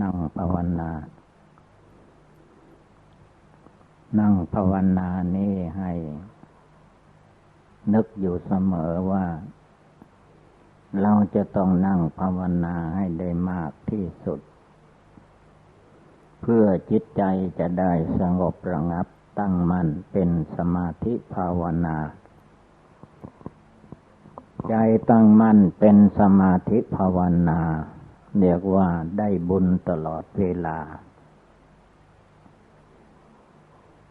นั่งภาวนา นั่งภาวนานี้ให้ นึกอยู่เสมอว่า เราจะต้องนั่งภาวนาให้ได้มากที่สุด เพื่อจิตใจจะได้สงบระงับตั้งมั่นเป็นสมาธิภาวนา ใจตั้งมั่นเป็นสมาธิภาวนา เรียกว่าได้บุญตลอดเวลา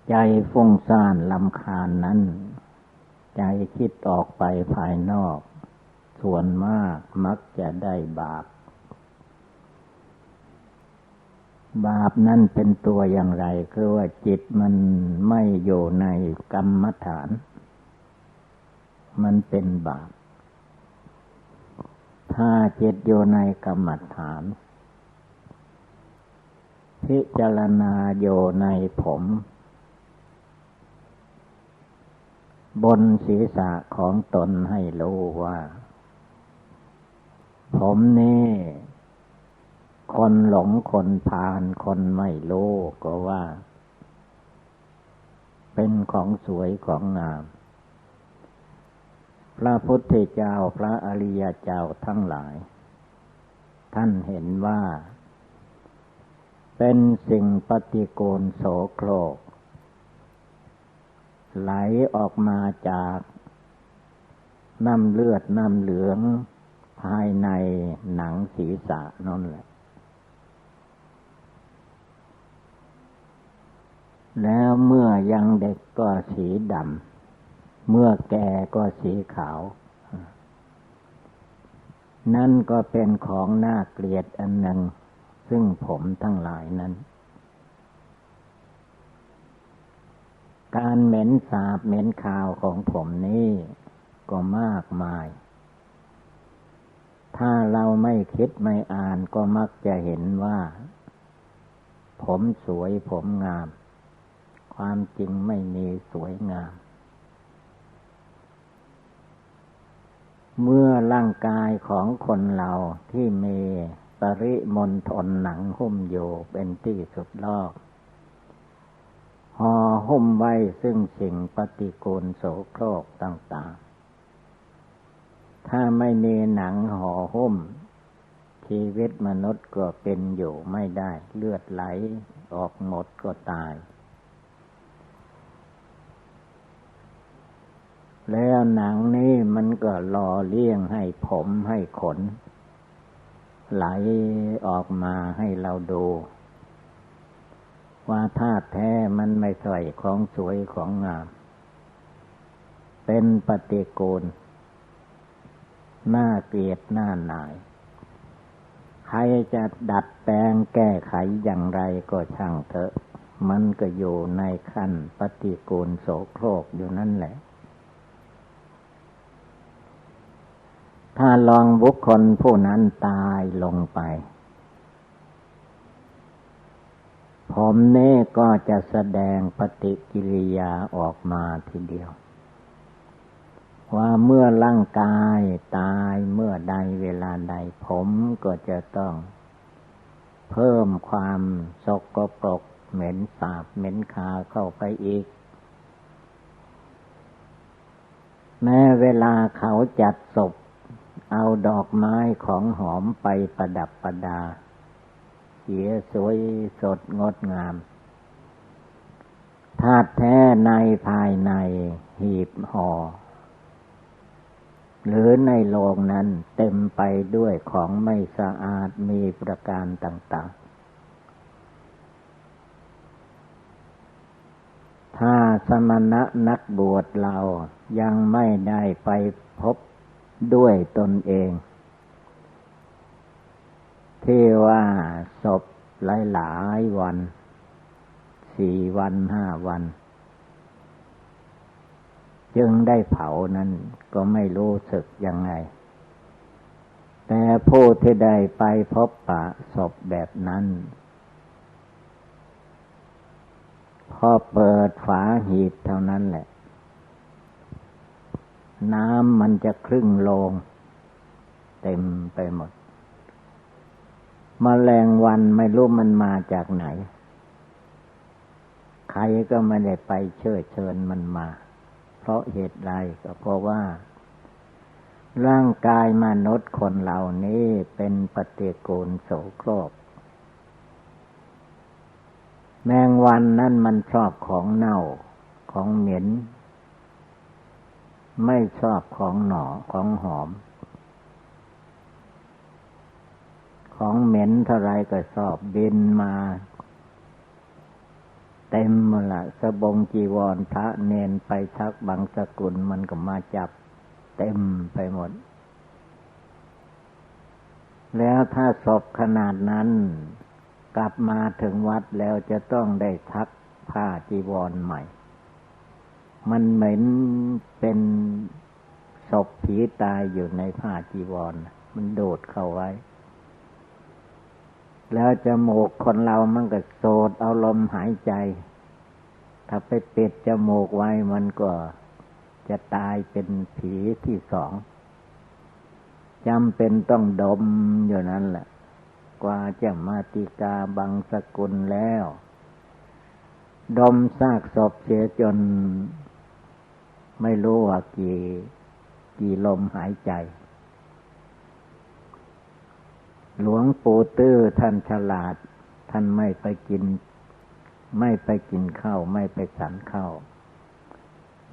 ใจฟุ้งซ่านลำคาญนั้น ใจคิดออกไปภายนอก ส่วนมากมักจะได้บาป บาปนั่นเป็นตัวอย่างไร คือว่าจิตมันไม่อยู่ในกรรมฐาน มันเป็นบาป ถ้าจิตอยู่ในกรรมฐาน พิจารณาอยู่ในผม บนศีรษะของตนให้รู้ว่า ผมนี่คนหลงคนพาลคนไม่รู้ก็ว่า เป็นของสวยของงาม พระพุทธเจ้าพระอริยเจ้าทั้งหลาย ท่านเห็นว่า เป็นสิ่งปฏิโกณโสโครก ไหลออกมาจากน้ำเลือดน้ำเหลือง ภายในหนังศีรษะนั่นแหละ แล้วเมื่อยังเด็กก็สีดำ เมื่อแก่ก็สีขาว นั่นก็เป็นของน่าเกลียดอันหนึ่ง ซึ่งผมทั้งหลายนั้น การเหม็นสาบเหม็นขาวของผมนี้ก็มากมาย ถ้าเราไม่คิดไม่อ่านก็มักจะเห็นว่า ผมสวยผมงาม ความจริงไม่มีสวยงาม เมื่อร่างกายของคนเราที่มีปริมณฑลหนังหุ้มอยู่เป็นที่สุดลอกห่อหุ้มไว้ซึ่งสิ่งปฏิกูลโสโครกต่างๆ ถ้าไม่มีหนังห่อหุ้ม ชีวิตมนุษย์ก็เป็นอยู่ไม่ได้ เลือดไหลออกหมดก็ตาย แล้วหนังนี้มันก็หล่อเลี้ยงให้ผมให้ขน ไหลออกมาให้เราดู ว่าธาตุแท้มันไม่ใส่ของสวยของงาม เป็นปฏิกูลหน้าเกลียดหน้าหนาย ใครจะดัดแปลงแก้ไขอย่างไรก็ช่างเถอะ มันก็อยู่ในขั้นปฏิกูลโสโครกอยู่นั่นแหละ ถ้าลองบุคคลผู้นั้นตายลงไป ผมเน่ก็จะแสดงปฏิกิริยาออกมาทีเดียว ว่าเมื่อร่างกายตายเมื่อใดเวลาใดผมก็จะต้อง เพิ่มความสกปรกเหม็นสาบเหม็นคาเข้าไปอีกแม้เวลาเขาจัดศพ เอาดอกไม้ของหอมไปประดับประดา เสียสวยสดงดงามธาตุแท้ในภายในหีบห่อหรือในโลงนั้นเต็มไปด้วยของไม่สะอาดมีประการต่าง ๆ ถ้าสมณะนักบวชเรายังไม่ได้ไปพบ ด้วยตนเอง ที่ว่าศพหลายหลายวัน สี่วันห้าวัน จึงได้เผานั้นก็ไม่รู้สึกยังไง แต่ผู้ที่ได้ไปพบปะศพแบบนั้นพอเปิดฝาหีบเท่านั้นแหละ น้ำมันจะครึ่งโลง เต็มไปหมดมแมลงวันไม่รู้มันมาจากไหน ใครก็ไม่ได้ไปเชิญเชิญมันมา เพราะเหตุใดก็เพราะว่า ร่างกายมนุษย์คนเหล่านี้เป็นปฏิกูลโสโครกแมงวันนั่นมันชอบของเน่าของเหม็น ไม่ชอบของหนอของหอม ของเหม็นเท่าไรก็สอบบินมา เต็มหมดละสบงจีวรพระเนนไปชักบางสกุลมันก็มาจับ เต็มไปหมด แล้วถ้าศพขนาดนั้น กลับมาถึงวัดแล้วจะต้องได้ทักผ้าจีวรใหม่ มันเหม็นเป็นศพผีตายอยู่ในผ้าจีวร มันโดดเข้าไว้ แล้วจมูกคนเรามันก็โสดเอาลมหายใจ ถ้าไปปิดจมูกไว้มันก็จะตายเป็นผีที่สองจำเป็นต้องดมอยู่นั้นแหละ กว่าจะมาติกาบังสกุลแล้ว ดมซากศพเสียจน ไม่รู้ว่ากี่กี่ลมหายใจ หลวงปู่ตื้อท่านฉลาด ท่านไม่ไปกิน ไม่ไปกินข้าวไม่ไปสันข้าว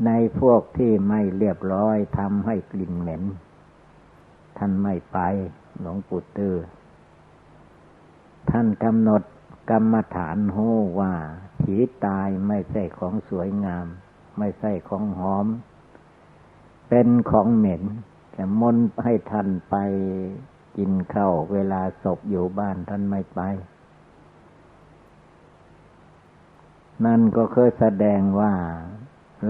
ในพวกที่ไม่เรียบร้อยทำให้กลิ่นเหม็น ท่านไม่ไป หลวงปู่ตื้อท่านกำหนดกรรมฐานโหว่า ผีตายไม่ใช่ของสวยงาม ไม่ใช่ของหอม เป็นของเหม็น แต่มนให้ท่านไปกินข้าวเวลาศพอยู่บ้านท่านไม่ไป นั่นก็เคยแสดงว่า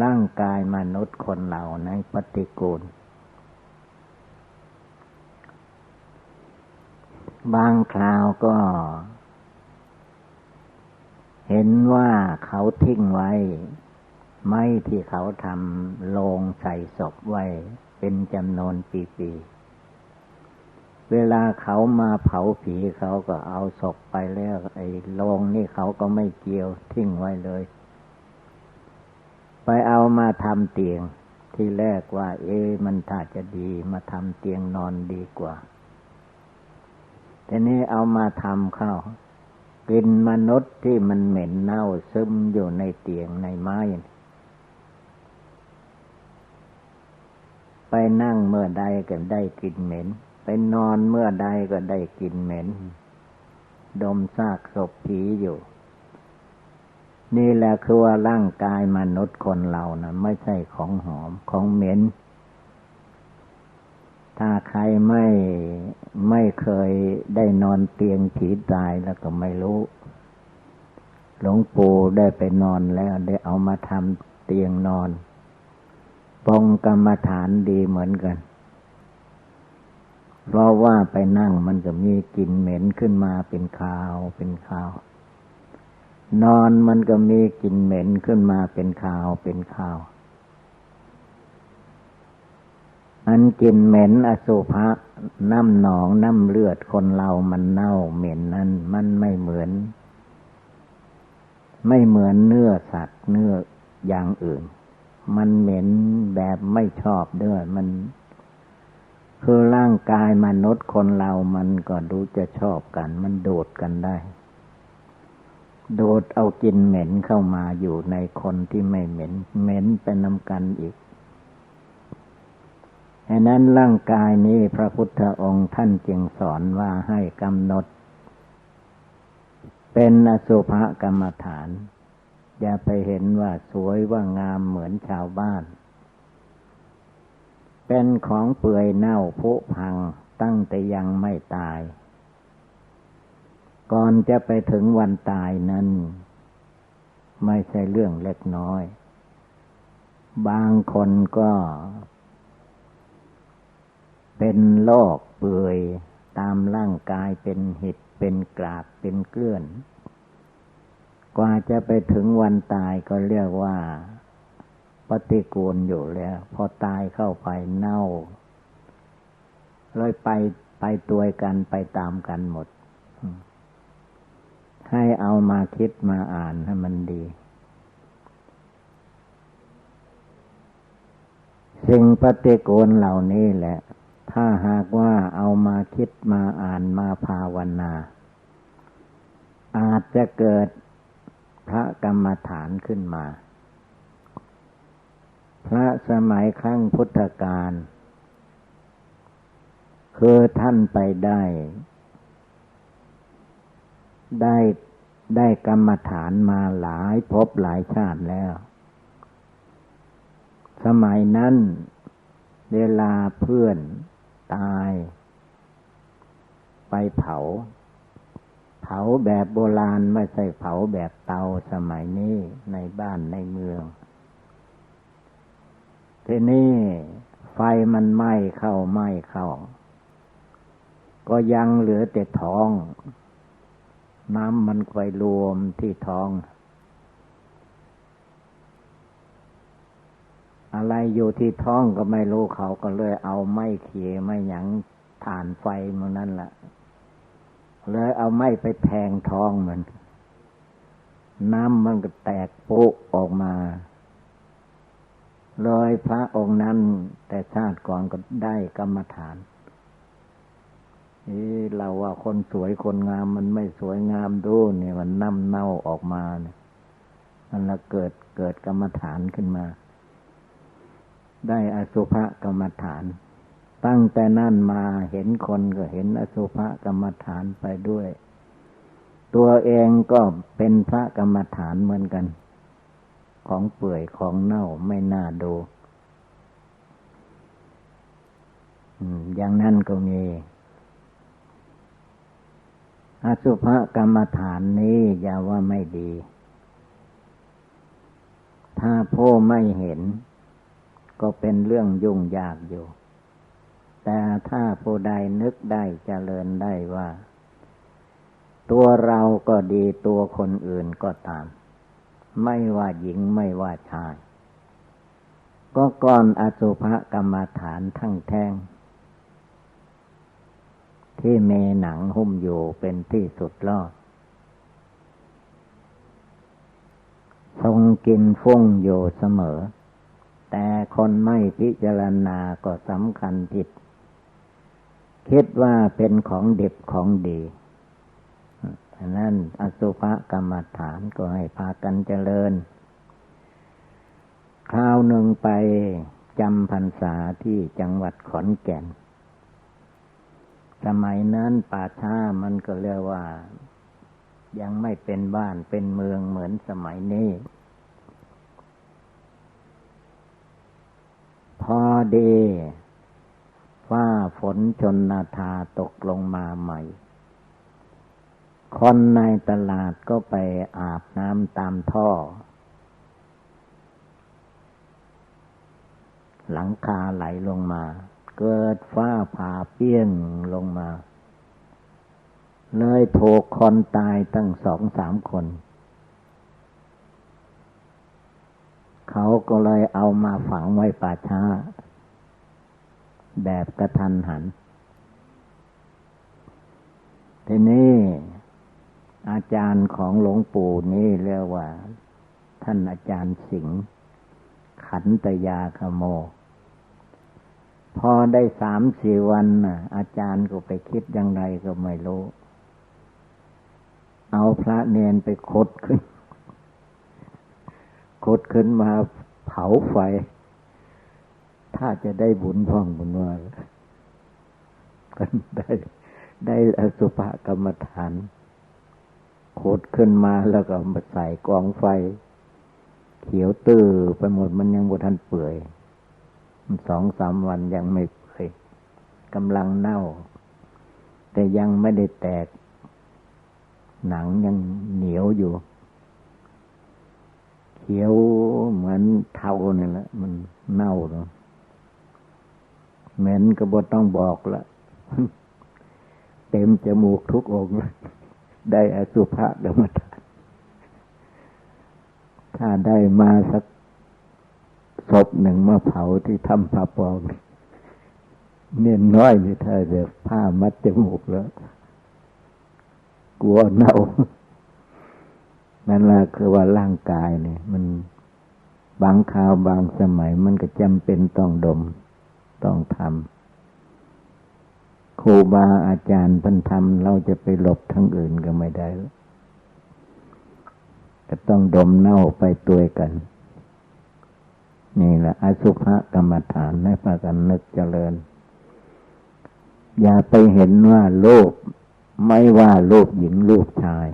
ร่างกายมนุษย์คนเหล่าในปฏิกูล บางคราวก็ เห็นว่าเขาทิ้งไว้ ไม่ที่เขาทำโลงใส่ศพไว้ เป็นจำนวนปีๆ เวลาเขามาเผาผีเขาก็เอาศพไปแล้ว ไอ้โลงนี่เขาก็ไม่เกี่ยวทิ้งไว้เลย ไปเอามาทำเตียงที่แรกว่า เอ๊มันถ้าจะดีมาทำเตียงนอนดีกว่าทีนี้เอามาทำเข้ากินมนุษย์ที่มันเหม็นเน่าซึมอยู่ในเตียงในไม้ ไปนั่งเมื่อใดก็ได้กลิ่นเหม็น ไปนอนเมื่อใดก็ได้กลิ่นเหม็น ดมซากศพผีอยู่ นี่แหละคือว่าร่างกายมนุษย์คนเรานะไม่ใช่ของหอมของเหม็น ถ้าใครไม่ไม่เคยได้นอนเตียงผีตายแล้วก็ไม่รู้ หลวงปู่ได้ไปนอนแล้วได้เอามาทำเตียงนอน ปองกรรมฐานดีเหมือนกัน เพราะว่าไปนั่งมันจะมีกลิ่นเหม็นขึ้นมาเป็นคาวเป็นคาว นอนมันก็มีกลิ่นเหม็นขึ้นมาเป็นคาวเป็นคาว อันกลิ่นเหม็นอสุภะน้ำหนองน้ำเลือดคนเรามันเน่าเหม็นนั้นมันไม่เหมือน ไม่เหมือนเนื้อสัตว์เนื้ออย่างอื่น มันเหม็นแบบไม่ชอบด้วย มัน คือร่างกายมนุษย์คนเรามันก็ดูจะชอบกัน มันโดดกันได้ โดดเอากินเหม็นเข้ามาอยู่ในคนที่ไม่เหม็น เหม็นเป็นนำกันอีกดังนั้นร่างกายนี้พระพุทธองค์ท่านจึงสอนว่าให้กำหนด เป็นอสุภกรรมฐาน อย่าไปเห็นว่าสวยว่างามเหมือนชาวบ้าน เป็นของเปื่อยเน่าผุพังตั้งแต่ยังไม่ตาย ก่อนจะไปถึงวันตายนั้น ไม่ใช่เรื่องเล็กน้อย บางคนก็ เป็นโรคเปื่อยตามร่างกายเป็นหิดเป็นกราบเป็นเกลื่อน กว่าจะไปถึงวันตายก็เรียกว่า ปฏิกูลอยู่แล้ว พอตายเข้าไปเน่า เลยไปไปตัวกันไปตามกันหมด ให้เอามาคิดมาอ่านให้มันดี สิ่งปฏิกูลเหล่านี้แหละ ถ้าหากว่าเอามาคิดมาอ่านมาภาวนา อาจจะเกิด พระกรรมฐานขึ้นมา พระสมัยครั้งพุทธกาลคือท่านไปได้ ได้ได้กรรมฐานมาหลายพบหลายชาติแล้ว สมัยนั้น เวลาเพื่อนตาย ไปเผา เผาแบบโบราณไม่ใช่เผาแบบเตาสมัยนี้ในบ้านในเมือง ทีนี้ไฟมันไหม้เข้าไหม้เข้า ก็ยังเหลือแต่ท้อง น้ำมันไปรวมที่ท้อง อะไรอยู่ที่ท้องก็ไม่รู้เขาก็เลยเอาไม้เขียไม่หยังฐานไฟมันนั่นแหละ เลยเอาไม้ไปแทงท้องมัน น้ำมันก็แตกปุ๊ออกมาเลยพระองค์นั้น แต่ชาติก่อนก็ได้กรรมฐานนี่เราว่าคนสวยคนงามมันไม่สวยงามดูเนี่ยมันน้ำเน่าออกมาเนี่ยมันละเกิดเกิดกรรมฐานขึ้นมา ได้อสุภกรรมฐาน ตั้งแต่นั่นมาเห็นคนก็เห็นอสุภกรรมฐานไปด้วย ตัวเองก็เป็นพระกรรมฐานเหมือนกัน ของเปื่อยของเน่าไม่น่าดูอย่างนั้นก็มี อสุภกรรมฐานนี้อย่าว่าไม่ดี ถ้าผู้ไม่เห็น ก็เป็นเรื่องยุ่งยากอยู่ แต่ถ้าผู้ใดนึกได้เจริญได้ว่า ตัวเราก็ดีตัวคนอื่นก็ตาม ไม่ว่าหญิงไม่ว่าชาย ก็ก่อนอสุภกรรมฐานทั้งแท่งที่เมหนังหุ้มอยู่เป็นที่สุดรอดทรงกินฟุ้งอยู่เสมอ แต่คนไม่พิจารณาก็สำคัญผิด คิดว่าเป็นของเด็บของดีอันนั้นอสุภกรรมฐานก็ให้พากันเจริญ คราวหนึ่งไปจำพรรษาที่จังหวัดขอนแก่น สมัยนั้นป่าช้ามันก็เรียกว่า ยังไม่เป็นบ้านเป็นเมืองเหมือนสมัยนี้ พอดี ฟ้าฝนชนนาทาตกลงมาใหม่ คนในตลาดก็ไปอาบน้ำตามท่อ หลังคาไหลลงมา เกิดฟ้าผ่าเปี้ยงลงมา เลยถูกคนตายตั้งสองสามคนเขาก็เลยเอามาฝังไว้ป่าช้า แบบกระทันหัน ทีนี้ อาจารย์ของหลวงปู่นี่เรียกว่า ท่านอาจารย์สิงห์ขันตยาขโม พอได้สามสี่วันน่ะอาจารย์ก็ไปคิดยังไงก็ไม่รู้ เอาพระเนนไปคดขึ้น คดขึ้นมาเผาไฟ ถ้าจะได้บุญพ่องบุญว่าก็ได้ได้อสุภกรรมฐานโคดขึ้นมาแล้วก็มาใส่กองไฟ เขียวตื้อไปหมดมันยังบทันเปื่อยสองสามวันยังไม่เปื่อยกำลังเน่า แต่ยังไม่ได้แตก หนังยังเหนียวอยู่ เขียวเหมือนเท่านี่ยแหละ มันเน่าเนาะ เหม็นก็บต้องบอกละเต็มจมูกทุกองค์ได้อสุภะกรรมฐานถ้าได้มาสักศพหนึ่งมาเผาที่ทำผ้าปองเนียนน้อยนี่เธอเดี๋ยวผ้ามัดจมูกแล้ว กลัวเน่านั่นแหละคือว่าร่างกายเนี่ย มันบางคราวบางสมัยมันก็จำเป็นต้องดม ต้องทำครูบาอาจารย์พันทำเราจะไปหลบทั้งอื่นก็ไม่ได้ก็ต้องดมเน่าไปตัวกัน นี่แหละอสุภกรรมฐานให้พากันนึกเจริญ อย่าไปเห็นว่าลูกไม่ว่าลูกหญิงลูกชาย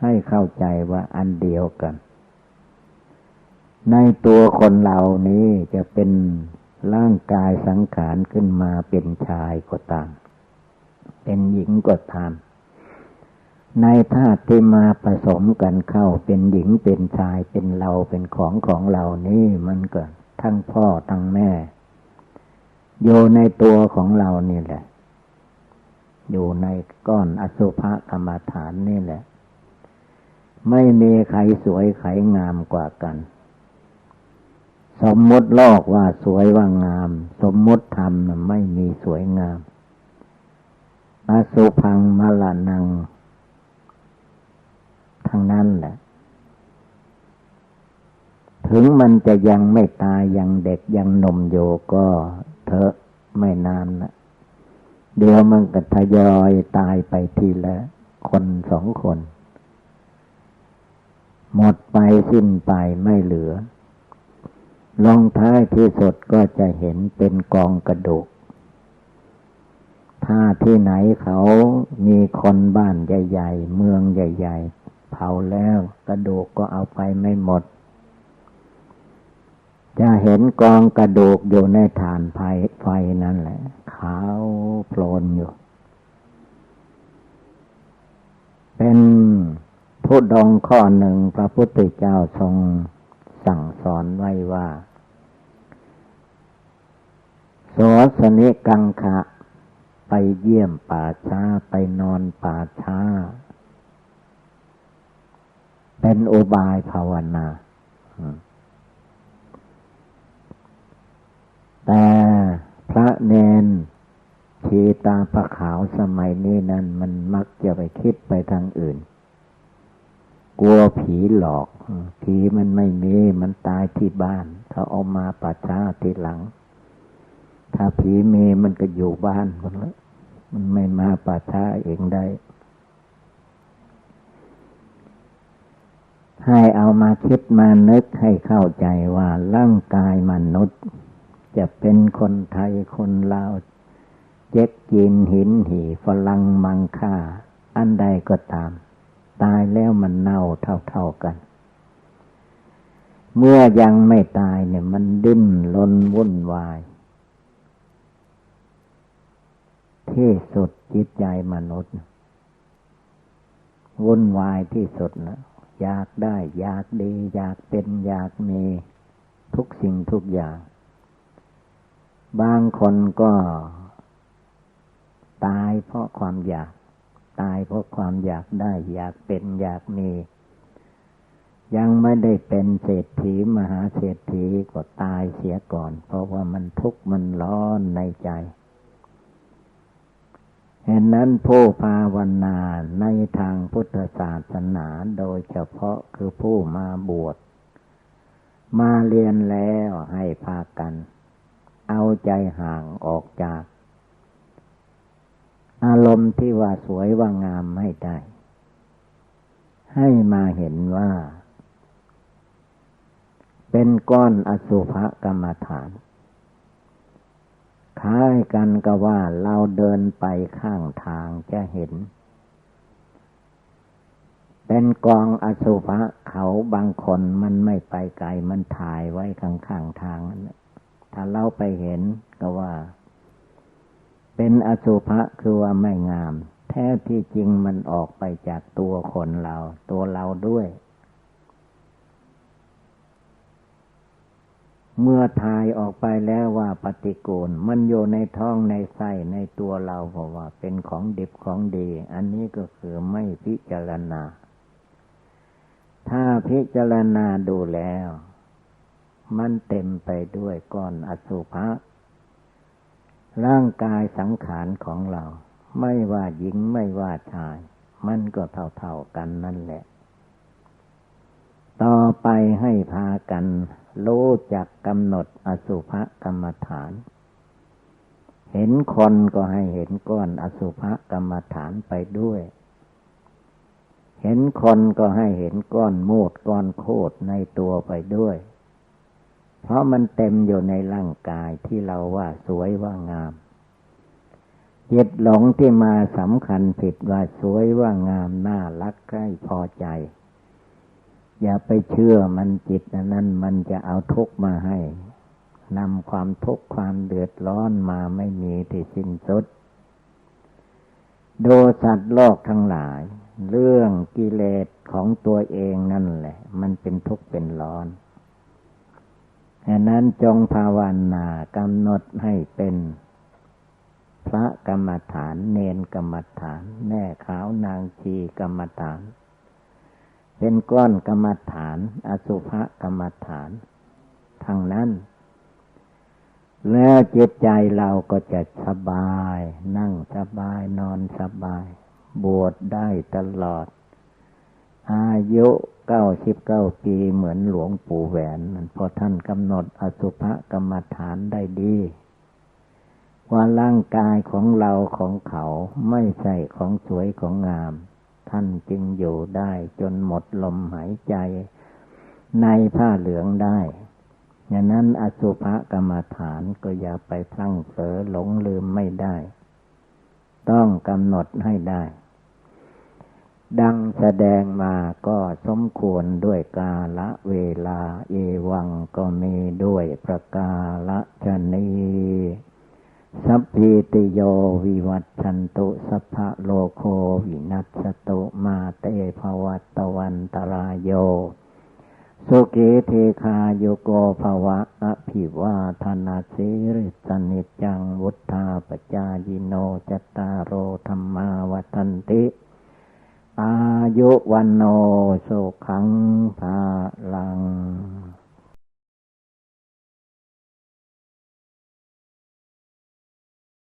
ให้เข้าใจว่าอันเดียวกันในตัวคนเหล่านี้จะเป็น ร่างกายสังขารขึ้นมาเป็นชายก็ตาม เป็นหญิงก็ตาม ในธาตุที่มาผสมกันเข้าเป็นหญิงเป็นชายเป็นเราเป็นของของเรานี่มันก็ทั้งพ่อทั้งแม่ อยู่ในตัวของเรานี่แหละ อยู่ในก้อนอสุภกรรมฐานนี่แหละ ไม่มีใครสวยใครงามกว่ากัน สมมติโลกว่าสวยว่างาม สมมติธรรมไม่มีสวยงามอสุพังมละนัง ทั้งนั้นแหละ ถึงมันจะยังไม่ตายยังเด็กยังนมโยก็เถอะไม่นานนะเดี๋ยวมันก็ทยอยตายไปทีละ คนสองคน หมดไปสิ้นไปไม่เหลือ ลงท้ายที่สุดก็จะเห็นเป็นกองกระดูก ถ้าที่ไหนเขามีคนบ้านใหญ่ ๆ เมืองใหญ่เผาแล้วกระดูกก็เอาไปไม่หมด จะเห็นกองกระดูกอยู่ในฐานไฟไฟนั่นแหละ ขาวโพลนอยู่ เป็นผู้ดองข้อหนึ่งพระพุทธเจ้าทรงสั่งสอนไว้ว่า โสสนิกังคะไปเยี่ยมป่าช้าไปนอนป่าช้า เป็นโอบายภาวนา แต่พระเนนทีตาพระขาวสมัยนี้นั้นมันมักจะไปคิดไปทางอื่น กลัวผีหลอก ผีมันไม่มี มันตายที่บ้าน เขาเอามาปัจฉาทีหลัง ถ้าผีมีมันก็อยู่บ้านมันล้วมันไม่มาปัจฉาเองได้ ให้เอามาคิดมานึกให้เข้าใจว่าร่างกายมนุษย์ จะเป็นคนไทยคนลาวเจ๊กจีนหินหีฝรั่งมังค่า อันใดก็ตาม ตายแล้วมันเน่าเท่าๆกัน เมื่อยังไม่ตายเนี่ยมันดิ้นรนวุ่นวาย ที่สุดจิตใจมนุษย์วุ่นวายที่สุดนะอยากได้ อยากดี อยากเป็น อยากมี ทุกสิ่งทุกอย่าง บางคนก็ ตายเพราะความอยาก ตายเพราะความอยากได้ อยากเป็น อยากมี ยังไม่ได้เป็นเศรษฐีมหาเศรษฐีก็ตายเสียก่อน เพราะว่ามันทุกข์มันร้อนในใจ เห็นนั้นผู้ภาวนาในทางพุทธศาสนาโดยเฉพาะคือผู้มาบวช มาเรียนแล้วให้พากัน เอาใจห่างออกจาก อารมณ์ที่ว่าสวยว่างามไม่ได้ ให้มาเห็นว่า เป็นก้อนอสุภกรรมฐาน คล้ายกันก็ว่าเราเดินไปข้างทางจะเห็น เป็นกองอสุภะเขาบางคนมันไม่ไปไกลมันถ่ายไว้ข้างข้างทางถ้าเราไปเห็นก็ว่า เป็นอสุภะคือว่าไม่งาม แท้ที่จริงมันออกไปจากตัวคนเรา ตัวเราด้วย เมื่อทายออกไปแล้วว่าปฏิกูล มันอยู่ในท้องในไส้ในตัวเราเพราะว่า เป็นของดิบของดี อันนี้ก็คือไม่พิจารณา ถ้าพิจารณาดูแล้ว มันเต็มไปด้วยก้อนอสุภะร่างกายสังขารของเรา ไม่ว่าหญิงไม่ว่าชาย มันก็เท่าๆกันนั่นแหละ ต่อไปให้พากัน รู้จักกำหนดอสุภกรรมฐาน เห็นคนก็ให้เห็นก้อนอสุภกรรมฐานไปด้วย เห็นคนก็ให้เห็นก้อนมูดก้อนโคดในตัวไปด้วย เพราะมันเต็มอยู่ในร่างกายที่เราว่าสวยว่างามจิตหลงที่มาสำคัญผิดว่าสวยว่างามน่ารักใกล้พอใจ อย่าไปเชื่อมันจิตนั้นมันจะเอาทุกมาให้นำความทุกข์ความเดือดร้อนมาไม่มีที่สิ้นสุด โดสัตว์โลกทั้งหลาย เรื่องกิเลสของตัวเองนั่นแหละ มันเป็นทุกข์เป็นร้อนดังนั้นจงภาวนากำหนดให้เป็น พระกรรมฐาน เนนกรรมฐาน แม่ขาวนางชีกรรมฐาน เป็นก้อนกรรมฐาน อสุภกรรมฐานทั้งนั้น แล้วจิตใจเราก็จะสบาย นั่งสบายนอนสบาย บวชได้ตลอด อายุเก้าสิบเก้าปีเหมือนหลวงปู่แหวนเพราะท่านกำหนดอสุภกรรมฐานได้ดีว่าร่างกายของเราของเขาไม่ใช่ของสวยของงาม ท่านจึงอยู่ได้จนหมดลมหายใจ ในผ้าเหลืองได้ยางนั้นอสุภกรรมฐานก็อย่าไปพลั้งเผลอหลงลืมไม่ได้ ต้องกำหนดให้ได้ ดังแสดงมาก็สมควรด้วยกาละเวลา เอวังก็มีด้วยประกาละชนี สัพพิติโยวิวัตชันตุสัพพะโลโควินัสตุมาเตภวัตวันตรายโยสุเกเทคาโยโกภวะอภิวาธนาสิริสนิจังวุธาปจายิโนจตารโรธรรมาวัันติ อายุวันโนสุขังภาลา